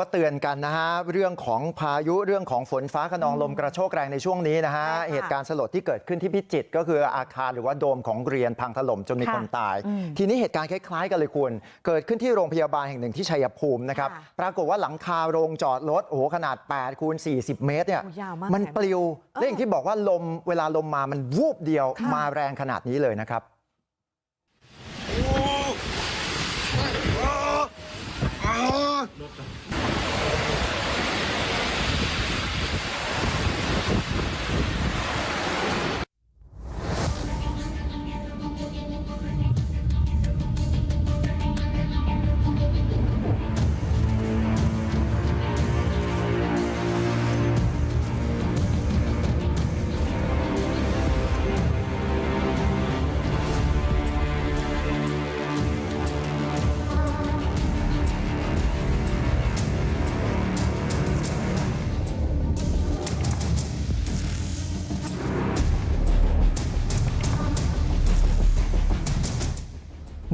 ก็เตือนกันนะฮะเรื่องของพายุเรื่องของฝนฟ้าขนองลมกระโชกแรงในช่วงนี้นะฮะใช่ค่ะเหตุการณ์สลดที่เกิดขึ้นที่พิจิตรก็คืออาคารหรือว่าโดมของเรียนพังถล่มจนมีค่ะคนตายอืมทีนี้เหตุการณ์คล้ายๆกันเลยคุณเกิดขึ้นที่โรงพยาบาลแห่งหนึ่งที่ชัยภูมินะครับค่ะปรากฏว่าหลังคาโรงจอดรถโอ้โหขนาด8คูณ40เมตรเนี่ยโอ้ยาวมากมันปลิวและอย่างที่บอกว่าลมเวลาลมมามันวูบเดียวค่ะมาแรงขนาดนี้เลยนะครับ รถไป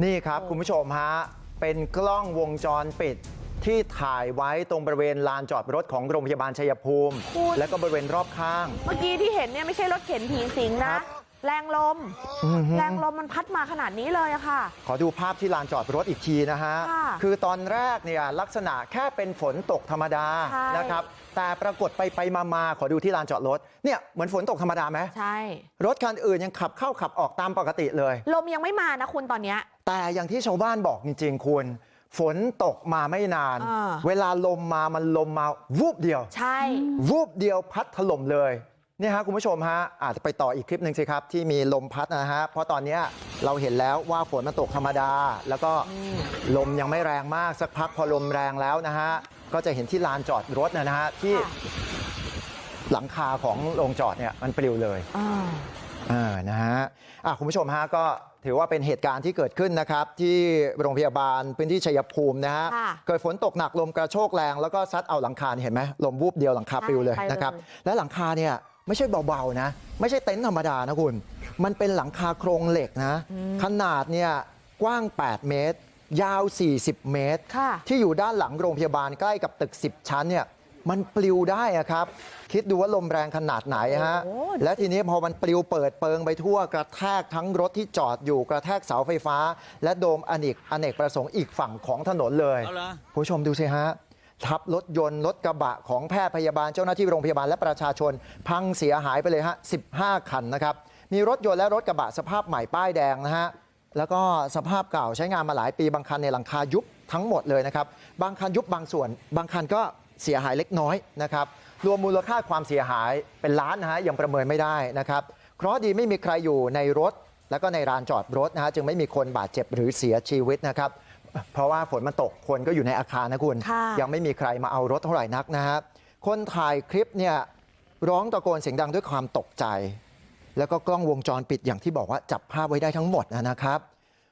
นี่ครับคุณผู้ชมฮะเป็นกล้องวงจรปิดที่ถ่ายไว้ตรงบริเวณลานจอดรถของโรงพยาบาลชัยภูมิคุณและก็บริเวณรอบข้าง เมื่อกี้ที่เห็นเนี่ยไม่ใช่รถเข็นผีสิงครันะบแรงลมอือฮึแรงลมมันพัดมาขนาดนี้เลยอะค่ะ ขอดูภาพที่ลานจอดรถอีกทีนะฮะค่ะคือตอนแรกเนี่ยลักษณะแค่เป็นฝนตกธรรมดาใช่นะครับ แต่ปรากฏไปไปมามาขอดูที่ลานจอดรถเนี่ยเหมือนฝนตกธรรมดาไหมใช่รถคันอื่นยังขับเข้าขับออกตามปกติเลยลมยังไม่มานะคุณตอนเนี้ยแต่อย่างที่ชาวบ้านบอกจริง ๆ คุณ ฝนตกมาไม่นานอ่าเวลาลมมามันลมมาวูบเดียว ใช่ วูบเดียวพัดถล่มเลยเนี่ยฮะคุณผู้ชมฮะอาจจะไปต่ออีกคลิปหนึ่งสิครับ ที่มีลมพัดนะฮะเพราะตอนเนี้ยเราเห็นแล้วว่าฝนมันตกธรรมดา แล้วก็ลมยังไม่แรงมากสักพักพอลมแรงแล้วนะฮะ ก็จะเห็นที่ลานจอดรถนะฮะที่ค่ะหลังคาของโรงจอดเนี่ยมันปลิวเลยอ่าเออนะฮะอะคุณผู้ชมฮะก็ถือว่าเป็นเหตุการณ์ที่เกิดขึ้นนะครับ ที่โรงพยาบาลพื้นที่ชัยภูมินะฮะค่ะเกิดฝนตกหนักลมกระโชกแรงแล้วก็ซัดเอาหลังคานี่เห็นไหมลมวูบเดียวหลังคาใช่ปลิวเลยไปเลยนะครับและหลังคาเนี่ยไม่ใช่เบาๆนะ ไม่ใช่เต็นท์ธรรมดานะคุณ มันเป็นหลังคาโครงเหล็กนะ ขนาดเนี่ยกว้าง 8 เมตร ยาว40เมตรค่ะที่อยู่ด้านหลังโรงพยาบาลใกล้กับตึก10ชั้นเนี่ยมันปลิวได้อะครับคิดดูว่าลมแรงขนาดไหนฮะโอ้โหและทีนี้พอมันปลิวเปิดเปิงไปทั่วกระแทกทั้งรถที่จอดอยู่กระแทกเสาไฟฟ้า และโดมอเนกอเนกประสงค์อีกฝั่งของถนนเลยเอาเหรอคุณผู้ชมดูสิฮะทับรถยนต์รถกระบะของแพทย์พยาบาลเจ้าหน้าที่โรงพยาบาลและประชาชน พังเสียหายไปเลยฮะ15 คันนะครับมีรถยนต์และรถกระบะสภาพใหม่ป้ายแดงนะฮะ แล้วก็สภาพเก่าใช้งานมาหลายปีบางคันในยหลังคายุบทั้งหมดเลยนะครับบางคันยุบบางส่วน บางคันก็เสียหายเล็กน้อยนะครับรวมมูลค่าความเสียหายเป็นล้านนะฮะยังประเมินไม่ได้นะครับเคราะห์ดีไม่มีใครอยู่ในรถ แล้วก็ในลานจอดรถนะฮะจึงไม่มีคนบาดเจ็บหรือเสียชีวิตนะครับเพราะว่าฝนมันตกคนก็อยู่ในอาคารนะคุณค่ะยังไม่มีใครมาเอารถเท่าไหร่นักนะฮะคนถ่ายคลิปเนี่ยร้องตะโกนเสียงดังด้วยความตกใจ แล้วก็กล้องวงจรปิดอย่างที่บอกว่าจับภาพไว้ได้ทั้งหมดนะครับ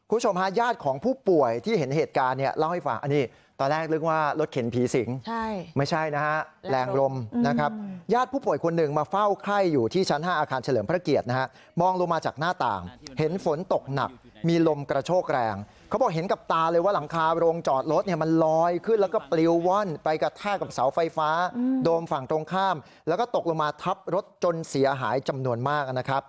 คุณผู้ชมฮะญาติของผู้ป่วยที่เห็นเหตุการณ์เนี่ยเล่าให้ฟังอันนี้ตอนแรกนึกว่ารถเข็นผีสิงใช่ไม่ใช่นะฮะแรแรงงลลมมนะครับญาติผู้ป่วยคนหนึ่งมาเฝ้าไข้อยู่ที่ชั้น5อาคารเฉลิมพระเกียรตินะฮะมองลงมาจากหน้าต่างเห็นฝนตกหนัก มีลมกระโชกแรงเขาบอกเห็นกับตาเลยว่าหลังคาโรงจอดรถเนี่ยมันลอยขึ้นแล้วก็ปลิวว่อนไปกระแทกกับเสาไฟฟ้าโดมฝั่งตรงข้าม แล้วก็ตกลงมาทับรถจนเสียหายจำนวนมากนะครับ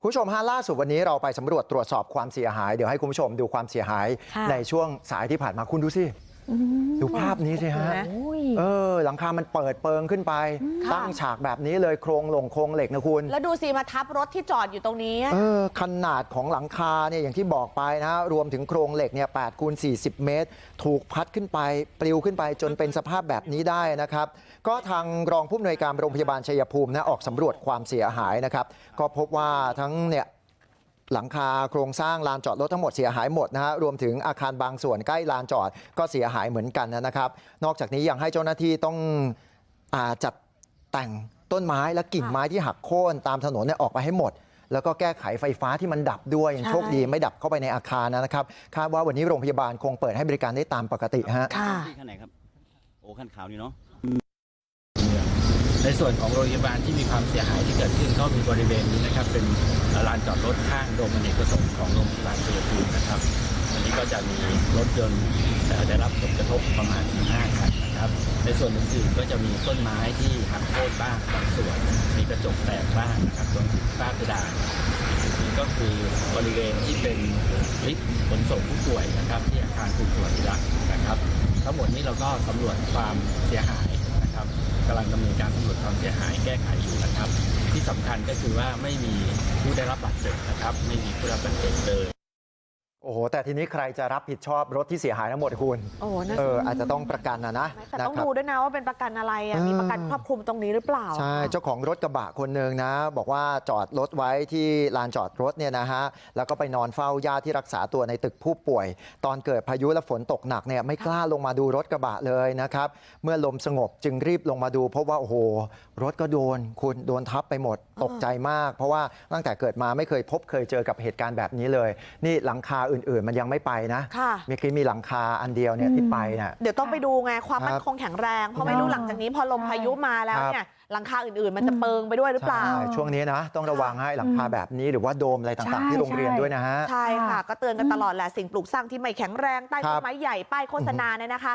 คุณผู้ชมฮะล่าสุดวันนี้เราไปสำรวจตรวจสอบความเสียหายเดี๋ยวให้คุณผู้ชมดูความเสียหายค่ะในช่วงสายที่ผ่านมาคุณดูสิ ดูภาพนี้สิฮะเห็นไหมเออหลังคามันเปิดเปิงขึ้นไปค่ะตั้งฉากแบบนี้เลยโครงหลงโครงเหล็กนะคุณแล้วดูสิมาทับรถที่จอดอยู่ตรงนี้เออขนาดของหลังคาเนี่ยอย่างที่บอกไปนะรวมถึงโครงเหล็กเนี่ย8คูณ40เมตร ถูกพัดขึ้นไปปลิวขึ้นไปจนเป็นสภาพแบบนี้ได้นะครับ ก็ทางรองผู้อำนวยการโรงพยาบาลชัยภูมินะออกสำรวจความเสียหายนะครับก็พบว่าทั้งเนี่ย หลังคาโครงสร้างลานจอดรถทั้งหมดเสียหายหมดนะฮะรวมถึงอาคารบางส่วนใกล้ลานจอดก็เสียหายเหมือนกันนะครับ นอกจากนี้ยังให้เจ้าหน้าที่ต้องอาจัดแต่งต้นไม้และกิ่งไม้ที่หักโค่นตามถนนเนี่ยออกไปให้หมด แล้วก็แก้ไขไฟฟ้าที่มันดับด้วยยังใช่โชคดีไม่ดับเข้าไปในอาคารนะครับคาดว่าวันนี้โรงพยาบาลคงเปิดให้บริการได้ตามปกติฮะค่ะที่ขั้นไหนครับโอ้ขั้นขาวนี่เนาะ ในส่วนของโรงพยาบาลที่มีความเสียหายที่เกิดขึ้นก็มีบริเวณนี้นะครับ เป็นลานจอดรถข้างโดมอเนกประสงค์ของโรงพยาบาลชัยภูมินะครับวันนี้ก็จะมีรถยนต์เอ่อได้รับผลกระทบประมาณ 15 คันนะครับ ในส่วนอื่นๆก็จะมีต้นไม้ที่หักโค่นบ้างบางส่วน มีกระจกแตกบ้างนะครับรวมถึงฝ้าเพดานนี่ก็คือบริเวณที่เป็นลิฟต์ขนส่งผู้ป่วยนะครับ ที่อาคารผู้ป่วยรักนะครับ ทั้งหมดนี้เราก็สำรวจความเสียหาย กำลังดำเนินการสำรวจความเสียหายแก้ไขอยู่นะครับ ที่สำคัญก็คือว่าไม่มีผู้ได้รับบาดเจ็บนะครับ ไม่มีผู้รับบาดเจ็บเลย โอ้โหแต่ทีนี้ใครจะรับผิดชอบรถที่เสียหายทั้งหมดคุณโอ้นั่นเออสิอาจจะต้องประกันนะนะแต่นะต้องครับดูด้วยนะว่าเป็นประกันอะไรอะเออมีประกันครอบคลุมตรงนี้หรือเปล่าใช่เจ้าของรถกระบะคนหนึ่งนะบอกว่าจอดรถไว้ที่ลานจอดรถเนี่ยนะฮะแล้วก็ไปนอนเฝ้าญาติที่รักษาตัวในตึกผู้ป่วย ตอนเกิดพายุและฝนตกหนักเนี่ยไม่กล้าลงมาดูรถกระบะเลยนะครับเมื่อลมสงบจึงรีบลงมาดูเพราะว่าโอ้โหรถก็โดนคุณโดนทับไปหมดตกใจมาก เพราะว่าตั้งแต่เกิดมาไม่เคยพบเคยเจอกับเหตุการณ์แบบนี้เลย นี่หลังคาอื่นๆมันยังไม่ไปนะค่ะเมื่อกี้มีหลังคาอันเดียวเนี่ยที่ไปเนี่ยเดี๋ยวต้องไปดูไงความมั่คนรับคงแข็งแรงเพราะไม่รู้หลังจากนี้พอลมพายุมาแล้วเนี่ยหลังคาอื่นๆมันจะเปิงไปด้วยหรือเปล่าใช่ช่วงนี้นะต้องระวังให้หลังคาแบบนี้หรือว่าโดมอะไรต่างใช่ๆที่โรงเรียนใช่ด้วยนะฮะใช่ค่ะก็เตือนกันตลอดแหละสิ่งปลูกสร้างที่ไม่แข็งแรงใต้ต้นไม้ใหญ่ป้ายโฆษณาเนี่ยนะคะ